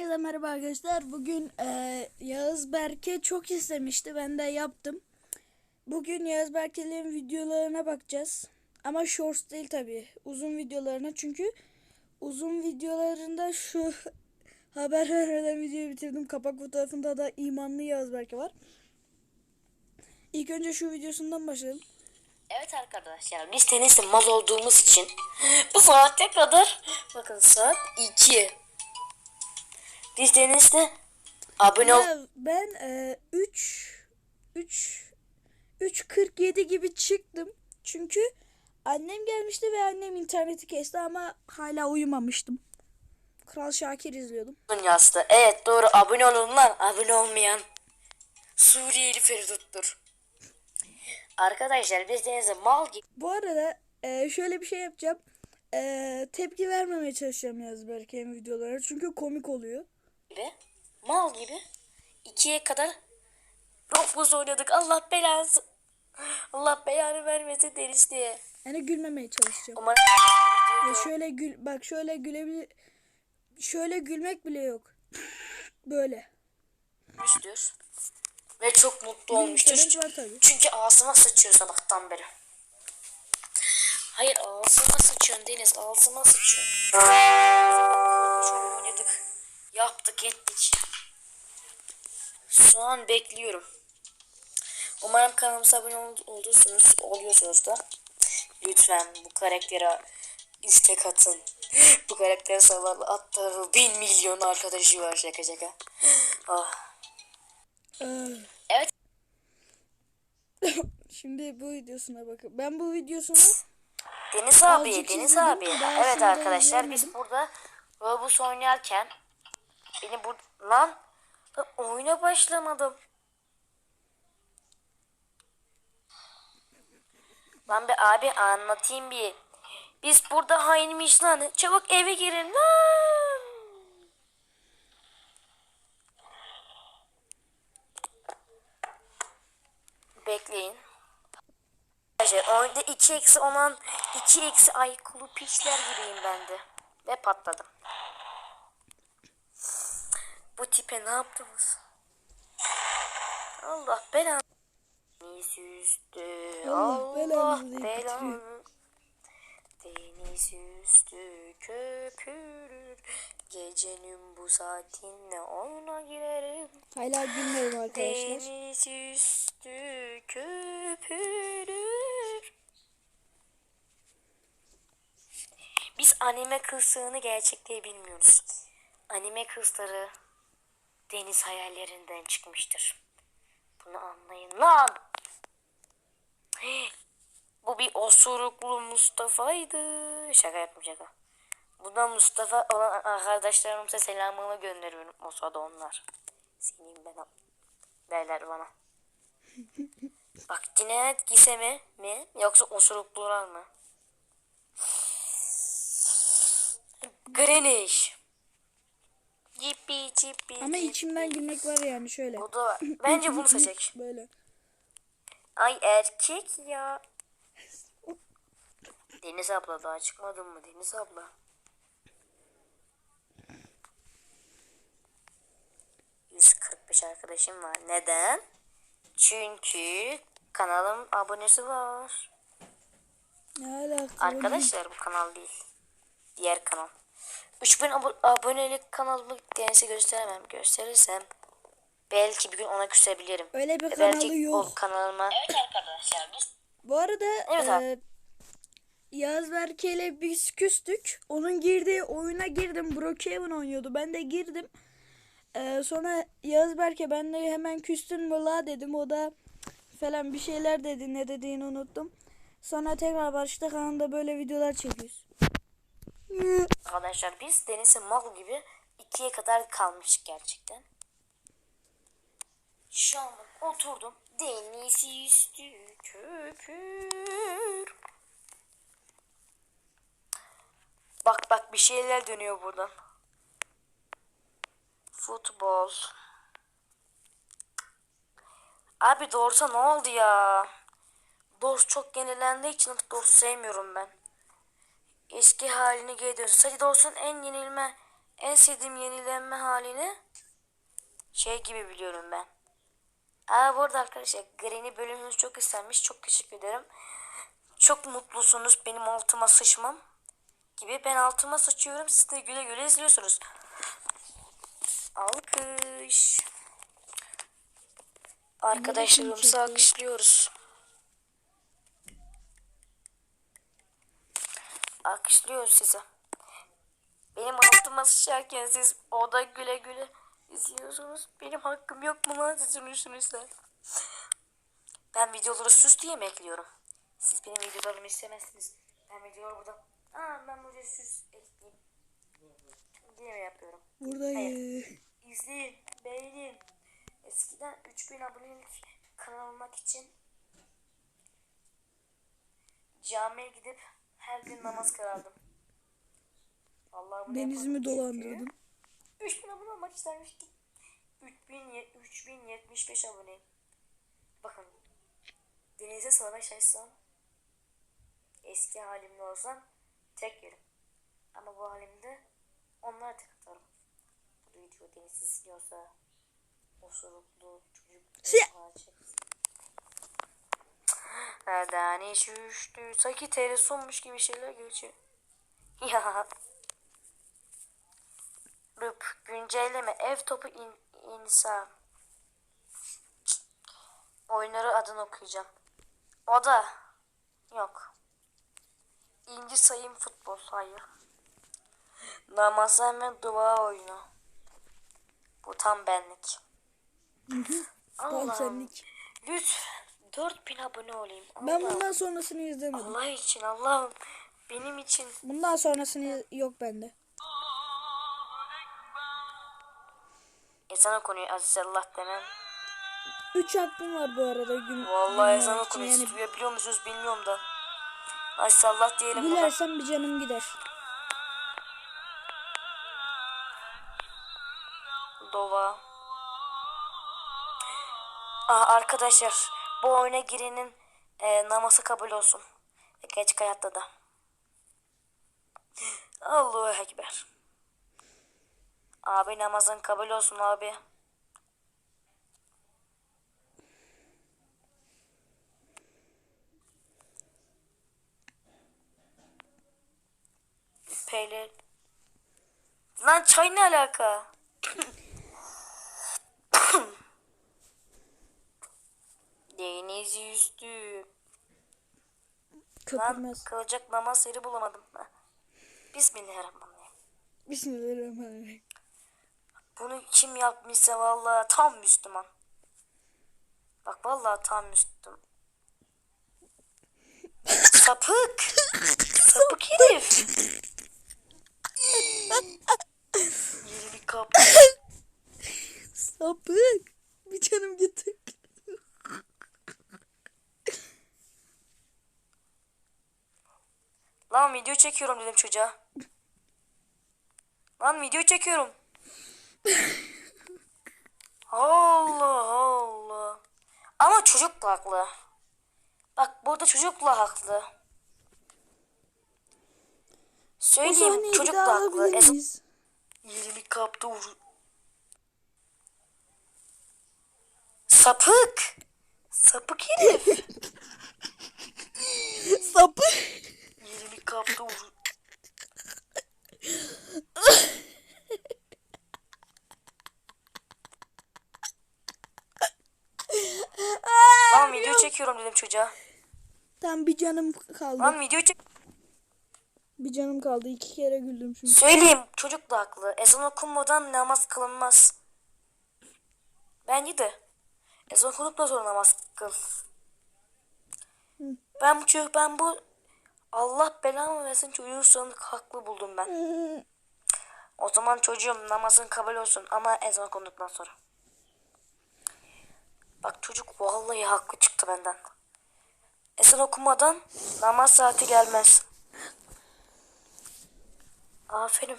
Herkese merhaba arkadaşlar. Bugün eee, Yağız Berke çok istemişti. Ben de yaptım. Bugün Yağız Berke'lerin videolarına bakacağız. Ama shorts değil tabi. Uzun videolarına. Çünkü uzun videolarında şu haber vermeden videoyu bitirdim. Kapak fotoğrafında da imanlı Yağız Berke var. İlk önce şu videosundan başlayalım. Evet arkadaşlar biz teniste mal olduğumuz için bu saate kadar bakın saat 2. Teniste abone ol. Ya ben 3 3 3.47 gibi çıktım. Çünkü annem gelmişti ve annem interneti kesti ama hala uyumamıştım. Kral Şakir izliyordum. Dünyası. Evet doğru abone olun lan abone olmayan Suriyeli Feridut'tur. Arkadaşlar biz teniste mal gibi Bu arada e, şöyle bir şey yapacağım. E, tepki vermemeye çalışacağım Yaz Berke'nin videolara. Çünkü komik oluyor. Mal gibi 2'ye kadar Roblox oynadık Allah belası. Allah belanı vermesin deriz diye. Yani gülmemeye çalışacağım. Umarım Ya şöyle gül bak şöyle gülebilir şöyle gülmek bile yok. Böyle. gülmüştür. Ve çok mutlu olmuştur. var tabii. Çünkü ağzıma sıçıyor sabahtan beri. Hayır ağzıma sıçıyorsun Deniz ağzıma sıçıyorsun. Oynadık. Yaptık ettik. Şu an bekliyorum. Umarım kanalımıza abone ol- olursunuz, oluyorsunuz da. Lütfen bu karaktere istek atın. bu karakter sabahlı hatta bin milyon arkadaşı var şaka şaka. Ah. Evet Şimdi bu videosuna bakın. Ben bu videosunu Deniz abi, Deniz abi. Evet arkadaşlar biz burada Roblox oynarken beni bu lan ben oyuna başlamadım. Lan be abi anlatayım bir. Biz burada hainmiş lan. Çabuk eve girin lan. Bekleyin. Arkadaşlar oyunda 2 eksi olan 2 eksi aykulu piçler gibiyim ben de. Ve patladım. Bu tipe ne yaptınız? Allah belanı. Deniz üstü. Allah belanı belanı. Deniz üstü köpürür. Gecenin bu saatinde oyuna girerim. hala gülmedim arkadaşlar. Deniz üstü köpürür. Biz anime kızlığını gerçekliği bilmiyoruz. Anime kızları deniz hayallerinden çıkmıştır. Bunu anlayın lan. Bu bir osuruklu Mustafa'ydı. Şaka yaptım şaka. Buna Mustafa olan arkadaşlarımıza selamımı gönderiyorum. Olsa da onlar. Senin ben derler bana. Bak cinayet gizemi mi yoksa osuruklular mı? Greenwich. Cippi cippi. Ama cippi. içimden gülmek var yani şöyle. Bu da. Bence bunu seçecek. Böyle. Ay erkek ya. Deniz abla daha çıkmadın mı Deniz abla? ...145 arkadaşım var. Neden? Çünkü kanalım abonesi var. Ne alaka? Arkadaşlar bu kanal değil. Diğer kanal. 3000 abo- abonelik kanalımı denese gösteremem. Gösterirsem belki bir gün ona küsebilirim. Öyle bir Ve kanalı belki yok. o kanalıma... Evet arkadaşlar biz Bu arada Evet abi. e, Yağız Berke ile biz küstük. Onun girdiği oyuna girdim. Brookhaven oynuyordu. Ben de girdim. E, sonra Yağız Berke ben de hemen küstün mü la dedim. O da falan bir şeyler dedi. Ne dediğini unuttum. Sonra tekrar barıştık. Anında böyle videolar çekiyoruz. Arkadaşlar biz denize mal gibi ikiye kadar kalmıştık gerçekten. Şu an oturdum. Deniz üstü köpür. Bak bak bir şeyler dönüyor buradan. Futbol. Abi Dors'a ne oldu ya? Dors çok yenilendiği için artık Dors'u sevmiyorum ben eski haline geri dönsün. Sadece olsun en yenilme En sevdiğim yenilenme halini şey gibi biliyorum ben. Aa bu arada arkadaşlar Granny bölümünüz çok istenmiş. Çok teşekkür ederim. Çok mutlusunuz benim altıma sıçmam gibi. Ben altıma sıçıyorum. Siz de güle güle izliyorsunuz. Alkış. Arkadaşlarımızı alkışlıyoruz. Alkışlıyoruz sizi. Benim altıma sıçarken siz oda güle güle izliyorsunuz. Benim hakkım yok mu lan sizin üstünüzde? Ben videoları süs diye mi ekliyorum? Siz benim videolarımı istemezsiniz. Ben videoları burada... Aa ben buraya süs ekleyeyim. Diye mi yapıyorum? Buradayım. İzleyin, beğenin. Eskiden 3000 abonelik kanal olmak için camiye gidip her gün namaz kılardım. Vallahi bunu Denizimi çünkü 3000 abone olmak istermiştim. 3000 ye- 3075 aboneyim. Bakın. Denize savaş açsam eski halimde olsam tek yerim. Ama bu halimde onlara tek atarım. Bu video deniz izliyorsa osuruklu çocuk ağacı. Nereden iş düştü? Sanki teri sunmuş gibi şeyler geçiyor. Ya. Rıp güncelleme ev topu in, insan. Oyunları adını okuyacağım. O da yok. İnci sayım futbol hayır. Namazan ve dua oyunu. Bu tam benlik. Tam Allah'ım. senlik. Lütfen 4000 abone olayım. Ben Allah'ım. bundan sonrasını izlemedim. Allah için Allah'ım benim için Bundan sonrasını yok bende. ezan okunuyor Aziz Allah demem. 3 hakkım var bu arada gün. Vallahi ezan okunuyor. Yani duyabiliyor musunuz bilmiyorum da. Aziz Allah diyelim burada. gülersem bir canım gider. Dova. Ah arkadaşlar bu oyuna girenin e, namazı kabul olsun. Ve gerçek hayatta da. Allahu Ekber. Abi namazın kabul olsun abi. Peyle. Lan çay ne alaka? Deniz yüzdü. Köpürmez. kılacak namaz yeri bulamadım. Bismillahirrahmanirrahim. Bismillahirrahmanirrahim. Bunu kim yapmışsa vallahi tam Müslüman. Bak vallahi tam Müslüman. Sapık herif. Yerini kaptı. Sapık. Bir canım gitti. Lan video çekiyorum dedim çocuğa. Lan video çekiyorum. Allah Allah. Ama çocuk da haklı. Bak burada çocuk da haklı. Söyleyeyim çocuk da haklı. miyiz? Yerini kaptı vur. Sapık. Sapık herif. Sapık. Kaptı vur. Lan video çekiyorum dedim çocuğa. Tam bir canım kaldı. Lan video çek... Bir canım kaldı. İki kere güldüm çünkü. Söyleyeyim çocuk da haklı. Ezan okunmadan namaz kılınmaz. Bence de. Ezan okuduktan sonra namaz kıl. Ben bu çocuk ben bu Allah belamı versin çocuğun sonunda haklı buldum ben. O zaman çocuğum namazın kabul olsun ama ezan okunduktan sonra. Bak çocuk vallahi haklı çıktı benden. Ezan okumadan namaz saati gelmez. Aferin.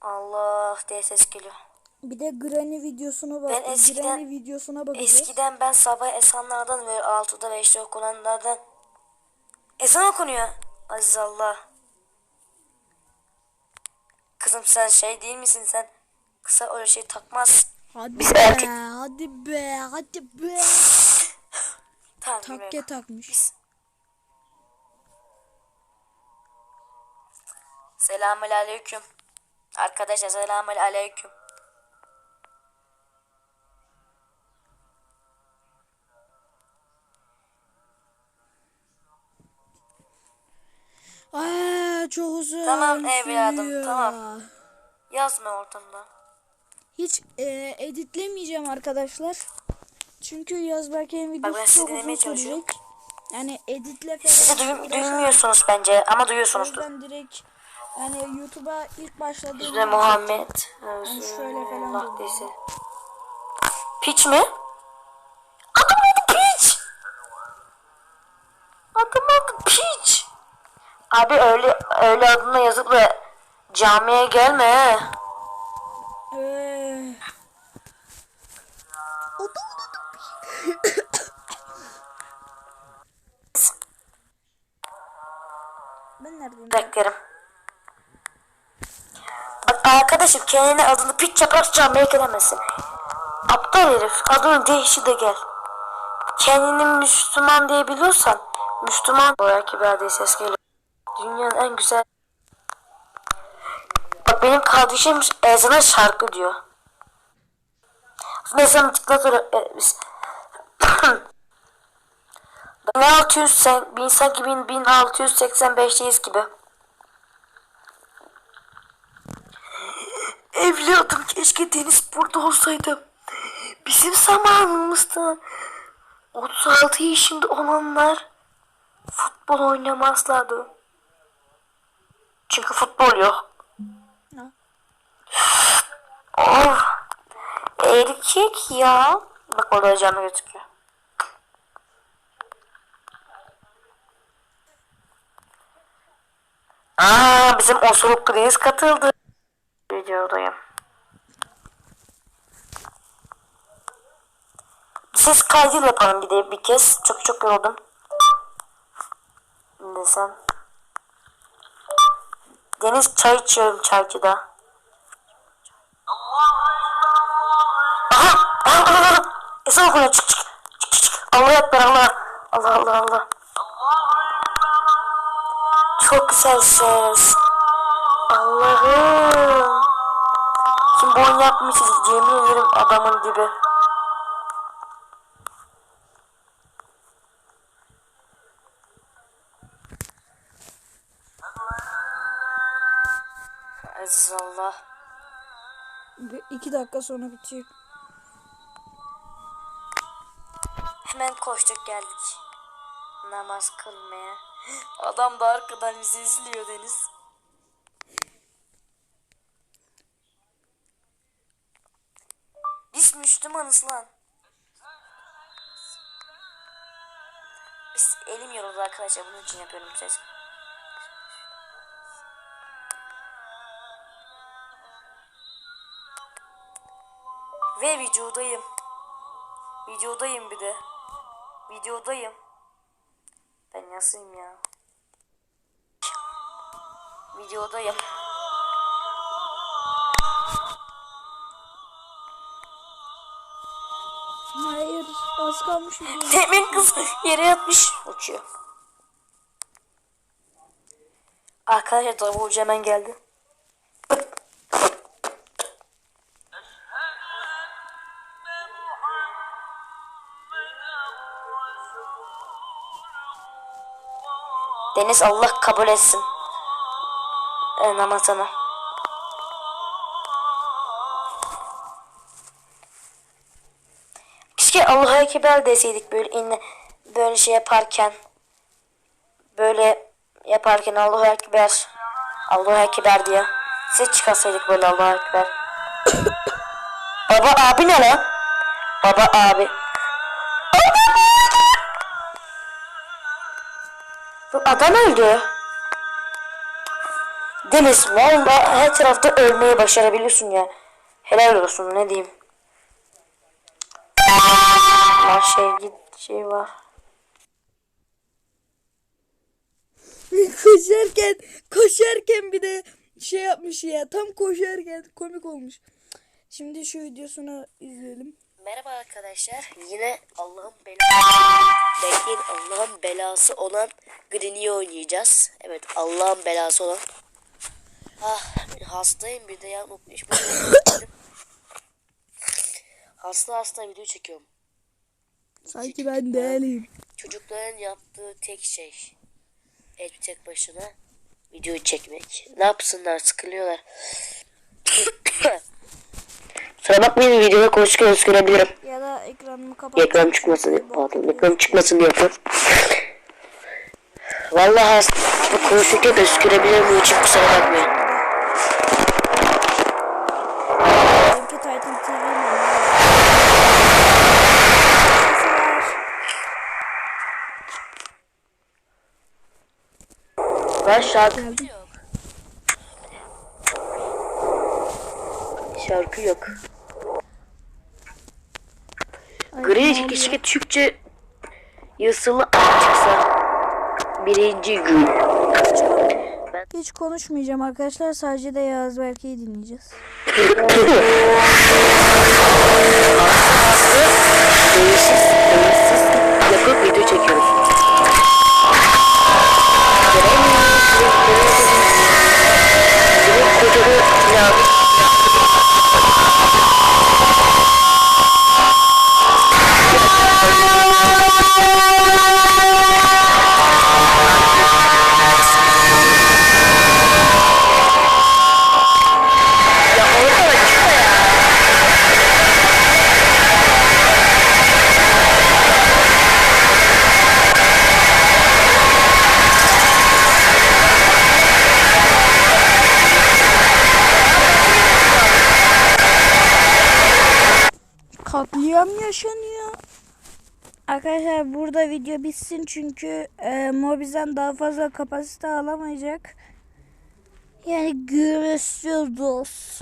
Allah diye ses geliyor. Bir de Granny videosuna bak. Ben eskiden- Granny videosuna bakacağız. Eskiden ben sabah esanlardan ve 6'da ve 5'te okunanlardan Ezan okunuyor. Aziz Allah. Kızım sen şey değil misin sen? Kısa öyle şey takmaz. Hadi Biz be, erkek- hadi be, hadi be. Tamam. Takke bilmiyorum. takmış. Biz... Selamun aleyküm. Arkadaşlar selamun Aa, çok uzun Tamam evladım, sürüyor. tamam. Yazma ortamda. Hiç e, editlemeyeceğim arkadaşlar. Çünkü Yaz Berke'nin ben videosu sizi çok uzun sürecek. Yani editle Sizi falan. duy- duymuyorsunuz bence ama duyuyorsunuzdur. yüzden direkt yani YouTube'a ilk başladığım Yüzüne Muhammed. şöyle falan dese. Piç mi? Adım adı piç. Adım adı piç. Abi öyle öyle adına yazıp da camiye gelme. Ee, ben neredeyim? Beklerim. Bak arkadaşım kendine adını piç yaparsa camiye gelemezsin. Aptal herif adını değişi de gel. Kendini Müslüman diyebiliyorsan Müslüman olarak kibar diye ses geliyor. Dünyanın en güzel Bak benim kardeşim ezana şarkı diyor. Ezan diktatörü e, biz 1600 sen, bin, sanki bin, 1685'teyiz gibi. Evladım keşke Deniz burada olsaydı. Bizim zamanımızda 36 yaşında olanlar futbol oynamazlardı. Çünkü futbol yok. Oh. Erkek ya. Bak orada canlı gözüküyor. Aa bizim osuruk Deniz katıldı. Videodayım. Ses kaydıyla yapalım bir de bir kez. Çok çok yoruldum. Ne desem. Deniz çay içiyorum çaycıda. Aha! Aha! aha. Ezan okunuyor çık çık. Çık çık. Allah ekber Allah. Allah Allah Allah. Çok güzel ses. Allah'ım. Kim bu oyun yapmış yemin ederim adamın dibi. Aziz Allah. Bir- iki dakika sonra bitecek. Hemen koştuk geldik. Namaz kılmaya. Adam da arkadan bizi izliyor Deniz. Biz Müslümanız lan. Biz elim yoruldu arkadaşlar bunun için yapıyorum ses. Ve videodayım. Videodayım bir de. Videodayım. Ben nasılayım ya? Videodayım. Hayır az kalmış. video. Demin kız yere yatmış. Uçuyor. Arkadaşlar davulcu hemen geldi. Deniz Allah kabul etsin. E, namazını. Keşke Allah'a Ekber deseydik böyle inle, böyle şey yaparken. Böyle yaparken Allahu Ekber. Allahu Ekber diye. Ses çıkarsaydık böyle Allahu Ekber. Baba abi ne lan? Baba abi. Adam öldü. Deniz valla her tarafta ölmeyi başarabiliyorsun ya. Helal olsun ne diyeyim. Var şey git şey var. koşarken koşarken bir de şey yapmış ya tam koşarken komik olmuş. Şimdi şu videosunu izleyelim. Merhaba arkadaşlar. Yine Allah'ın Allah'ın belası olan Green'i oynayacağız. Evet Allah'ın belası olan. Ah hastayım bir de ya böyle Hasta hasta video çekiyorum. Sanki ben değilim. Çocukların yaptığı tek şey et tek başına video çekmek. Ne yapsınlar sıkılıyorlar. Kusura bakmayın videoda konuşurken öskürebilirim. Ya da ekranımı kapat. Ekran çıkmasın diye. Pardon ekran çıkmasın diye yapıyorum. Vallahi hasta konuşurken öskürebilirim bu için kusura bakmayın. Ben şarkı yok. Şarkı yok. Keşke Türkçe yazılı çıksa. Birinci gün. Hiç konuşmayacağım arkadaşlar. Sadece de Yağız Berke'yi dinleyeceğiz. Değişsiz, değişsiz yapıp video çekiyorum. Yaşanıyor. Arkadaşlar burada video bitsin çünkü e, Mobizen daha fazla kapasite alamayacak. Yani görüşürüz.